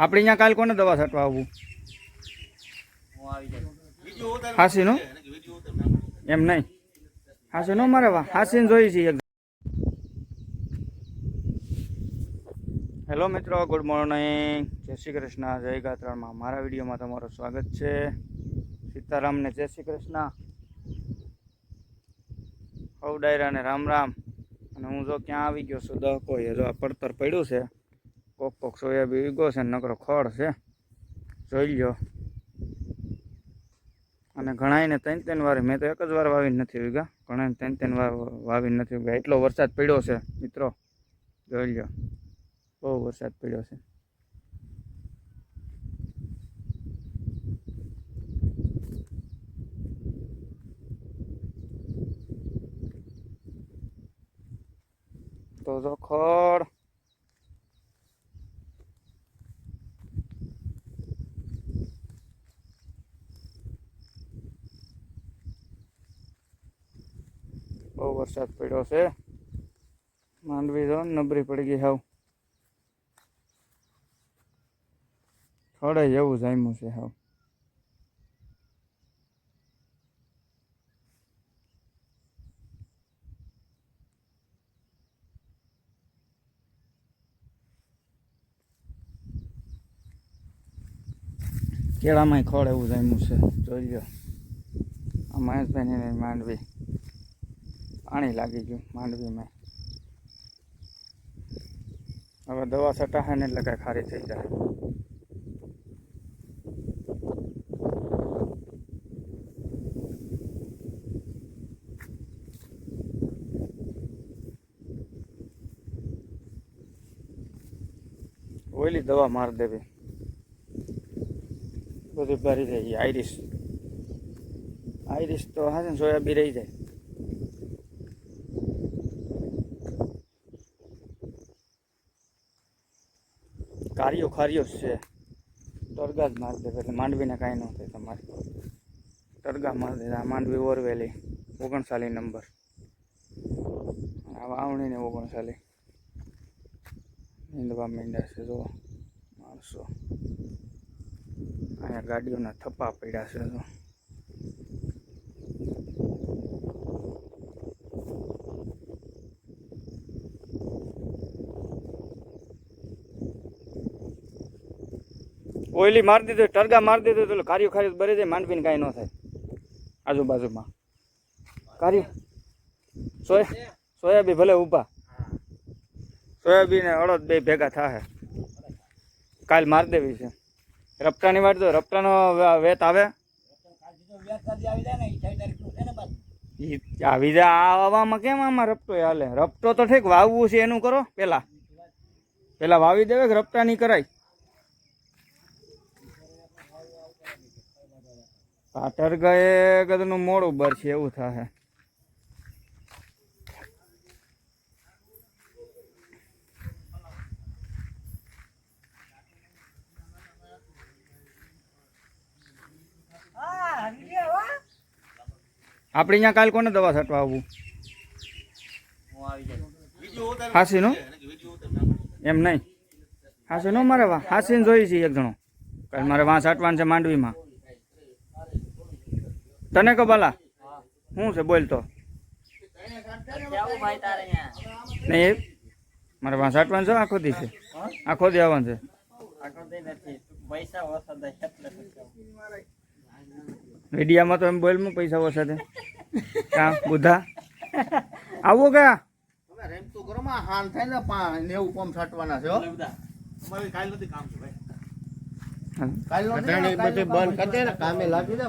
આપણે અહીંયા કાલ કોને દવા છાંટવા આવવું? હાસીનું? એમ નહીં. હાસીનું મારે વા હાસીને જોઈ છીએ હેલો મિત્રો ગુડ મોર્નિંગ જય શ્રી કૃષ્ણ, જય ગાત્રામાં મારા વિડીયોમાં તમારું સ્વાગત છે. સીતારામને જય શ્રી કૃષ્ણ. હવ ડાયરાને રામ રામ. અને હું જો ક્યાં આવી ગયો છું દહકો એ જો આ પડતર પડ્યું છે. કોક કોક સોયાબી ઉગો છે નકરો ખડ છે. જોઈ લ્યો. અને ઘણાને ત્રણ ત્રણ વાર, મેં તો એક જ વાર વાવી નથી ઉગ્યા. ઘણાને ત્રણ ત્રણ વાર વાવી નથી ઉગ્યા. એટલો વરસાદ પડ્યો છે, મિત્રો. જોઈ લ્યો. બહુ વરસાદ પડ્યો છે. તો જો બહુ વરસાદ પડ્યો છે. માંડવી જો નબરી પડી ગઈ હાવ. ખડે એવું જામ્યું છે હાવ. કેળામાંય ખડ એવું જામ્યું છે. જોઈ લો આ મહેશભાઈની માંડવી. પાણી લાગી ગયું માંડવીમાં. હવે દવા છટાશે ને એટલે કાંઈ ખારી થઈ જાય. ઓઈલી દવા મારી દેવી. બધી ભરી રહી, આઈરિસ. આઈરિસ તો હા ને સોયાબી રહી જાય. કાર્યો ખાર્યો જ છે. તડગા જ મારી દે એટલે માંડવીને કાંઈ ન થાય તમારે. તડગા મારી દે આ માંડવી ઓરવેલી ઓગણસાલી નંબર. આ વાવણીને ઓગણસાલી નીંદવા માંડ્યા છે જો માણસો. અહીંયા ગાડીઓના થપ્પા પડ્યા છે જો ઓઈલી મારી દીધું, ટરગા મારી દીધું, તો કાર્યું ખાર્યું બરે જાય માંડવીને કાંઈ ન થાય. આજુબાજુમાં. કાર્ય. સોયા સોયાબી ભલે ઊભા. સોયાબીન ને અડદ બે ભેગા થાય કાલ મારી દેવી છે. રપટાની વાટ તો રપટાનો વેત આવે. આવી જાય, આ આવવામાં કેમ આમાં રપટો હાલે? રપટો તો ઠીક, વાવવું છે એનું કરો, પેલા. પેલા વાવી દેવે કે રપટા નહીં કરાય? પાટર ગયે કદનું મોડું બર છે, એવું થશે આપણે અહીંયા કાલ કોને દવા છાંટવા આવવું હાસીનું? એમ નહીં. હાસીનું મારે હાસી ને જોઈ છે એક જણો. કાલ મારે વાં છાંટવાનું છે માંડવીમાં. તને કહો બાલા શું છે બોલ તો. નહીં એ મારે પાસે આટવાનું છે આખો દી છે? આખો દી આવવાનું છે? મીડિયામાં તો એમ બોલમાં પૈસા ઓછા છે કા બુધા આવું કા? રેમ તો કરો માં હાન થાય ને પા નેવું પંપ છાંટવાના છે હો. કાલ નો બંધ કરી દે ને કામે લાગી ને